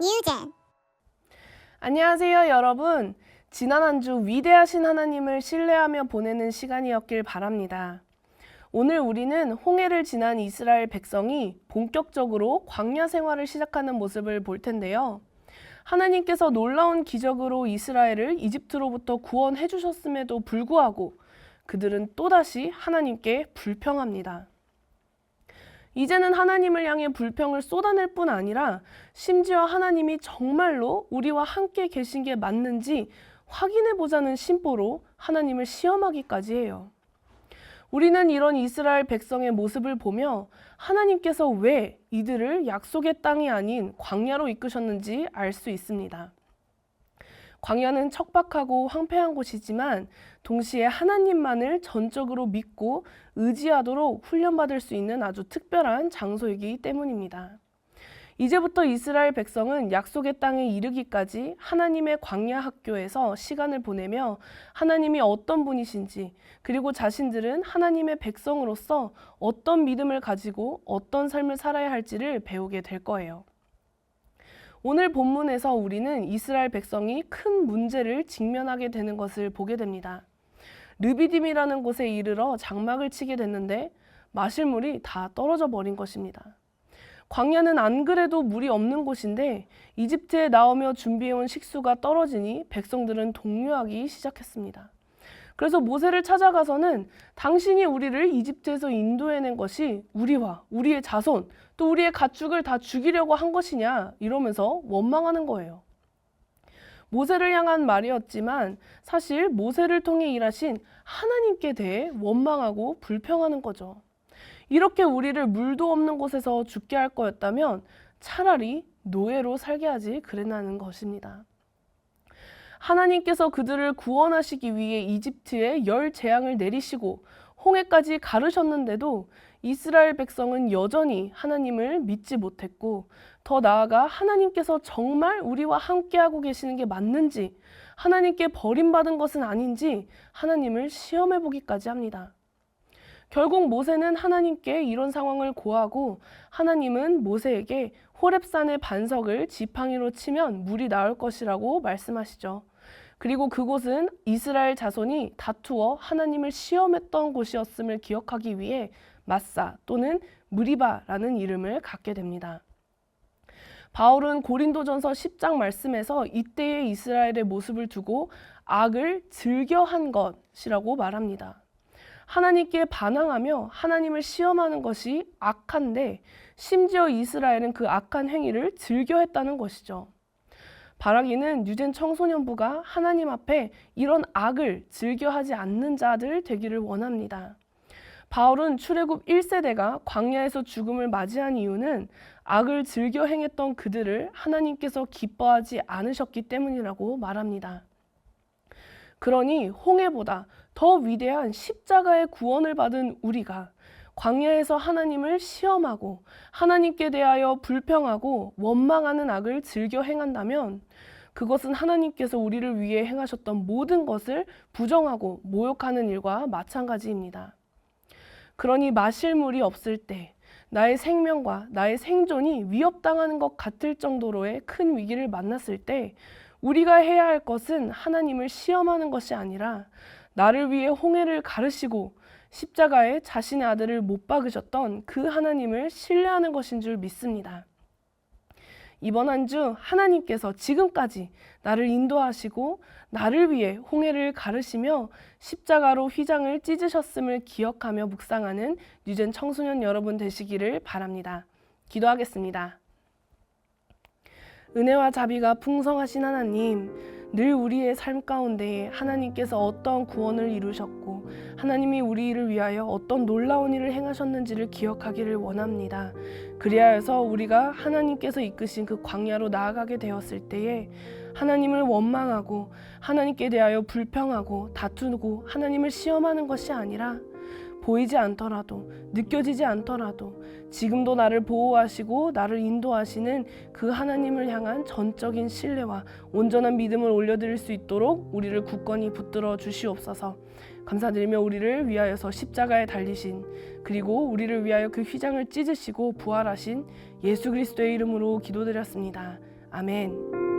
뉴젠 안녕하세요, 여러분. 지난 한 주 위대하신 하나님을 신뢰하며 보내는 시간이었길 바랍니다. 오늘 우리는 홍해를 지난 이스라엘 백성이 본격적으로 광야 생활을 시작하는 모습을 볼 텐데요. 하나님께서 놀라운 기적으로 이스라엘을 이집트로부터 구원해 주셨음에도 불구하고 그들은 또다시 하나님께 불평합니다. 이제는 하나님을 향해 불평을 쏟아낼 뿐 아니라 심지어 하나님이 정말로 우리와 함께 계신 게 맞는지 확인해 보자는 심보로 하나님을 시험하기까지 해요. 우리는 이런 이스라엘 백성의 모습을 보며 하나님께서 왜 이들을 약속의 땅이 아닌 광야로 이끄셨는지 알 수 있습니다. 광야는 척박하고 황폐한 곳이지만 동시에 하나님만을 전적으로 믿고 의지하도록 훈련받을 수 있는 아주 특별한 장소이기 때문입니다. 이제부터 이스라엘 백성은 약속의 땅에 이르기까지 하나님의 광야 학교에서 시간을 보내며 하나님이 어떤 분이신지 그리고 자신들은 하나님의 백성으로서 어떤 믿음을 가지고 어떤 삶을 살아야 할지를 배우게 될 거예요. 오늘 본문에서 우리는 이스라엘 백성이 큰 문제를 직면하게 되는 것을 보게 됩니다. 르비딤이라는 곳에 이르러 장막을 치게 됐는데 마실 물이 다 떨어져 버린 것입니다. 광야는 안 그래도 물이 없는 곳인데 이집트에 나오며 준비해온 식수가 떨어지니 백성들은 동요하기 시작했습니다. 그래서 모세를 찾아가서는 당신이 우리를 이집트에서 인도해낸 것이 우리와 우리의 자손 또 우리의 가축을 다 죽이려고 한 것이냐 이러면서 원망하는 거예요. 모세를 향한 말이었지만 사실 모세를 통해 일하신 하나님께 대해 원망하고 불평하는 거죠. 이렇게 우리를 물도 없는 곳에서 죽게 할 거였다면 차라리 노예로 살게 하지 그랬나는 것입니다. 하나님께서 그들을 구원하시기 위해 이집트에 열 재앙을 내리시고 홍해까지 가르셨는데도 이스라엘 백성은 여전히 하나님을 믿지 못했고 더 나아가 하나님께서 정말 우리와 함께하고 계시는 게 맞는지 하나님께 버림받은 것은 아닌지 하나님을 시험해 보기까지 합니다. 결국 모세는 하나님께 이런 상황을 고하고 하나님은 모세에게 호렙산의 반석을 지팡이로 치면 물이 나올 것이라고 말씀하시죠. 그리고 그곳은 이스라엘 자손이 다투어 하나님을 시험했던 곳이었음을 기억하기 위해 마사 또는 무리바라는 이름을 갖게 됩니다. 바울은 고린도전서 10장 말씀에서 이때의 이스라엘의 모습을 두고 악을 즐겨한 것이라고 말합니다. 하나님께 반항하며 하나님을 시험하는 것이 악한데 심지어 이스라엘은 그 악한 행위를 즐겨했다는 것이죠. 바라기는 유젠 청소년부가 하나님 앞에 이런 악을 즐겨하지 않는 자들 되기를 원합니다. 바울은 출애굽 1세대가 광야에서 죽음을 맞이한 이유는 악을 즐겨 행했던 그들을 하나님께서 기뻐하지 않으셨기 때문이라고 말합니다. 그러니 홍해보다 더 위대한 십자가의 구원을 받은 우리가 광야에서 하나님을 시험하고 하나님께 대하여 불평하고 원망하는 악을 즐겨 행한다면 그것은 하나님께서 우리를 위해 행하셨던 모든 것을 부정하고 모욕하는 일과 마찬가지입니다. 그러니 마실 물이 없을 때 나의 생명과 나의 생존이 위협당하는 것 같을 정도로의 큰 위기를 만났을 때 우리가 해야 할 것은 하나님을 시험하는 것이 아니라 나를 위해 홍해를 가르시고 십자가에 자신의 아들을 못 박으셨던 그 하나님을 신뢰하는 것인 줄 믿습니다. 이번 한 주 하나님께서 지금까지 나를 인도하시고 나를 위해 홍해를 가르시며 십자가로 휘장을 찢으셨음을 기억하며 묵상하는 유젠 청소년 여러분 되시기를 바랍니다. 기도하겠습니다. 은혜와 자비가 풍성하신 하나님, 늘 우리의 삶 가운데 하나님께서 어떤 구원을 이루셨고 하나님이 우리를 위하여 어떤 놀라운 일을 행하셨는지를 기억하기를 원합니다. 그리하여서 우리가 하나님께서 이끄신 그 광야로 나아가게 되었을 때에 하나님을 원망하고 하나님께 대하여 불평하고 다투고 하나님을 시험하는 것이 아니라 보이지 않더라도 느껴지지 않더라도 지금도 나를 보호하시고 나를 인도하시는 그 하나님을 향한 전적인 신뢰와 온전한 믿음을 올려드릴 수 있도록 우리를 굳건히 붙들어 주시옵소서. 감사드리며 우리를 위하여서 십자가에 달리신 그리고 우리를 위하여 그 휘장을 찢으시고 부활하신 예수 그리스도의 이름으로 기도드렸습니다. 아멘.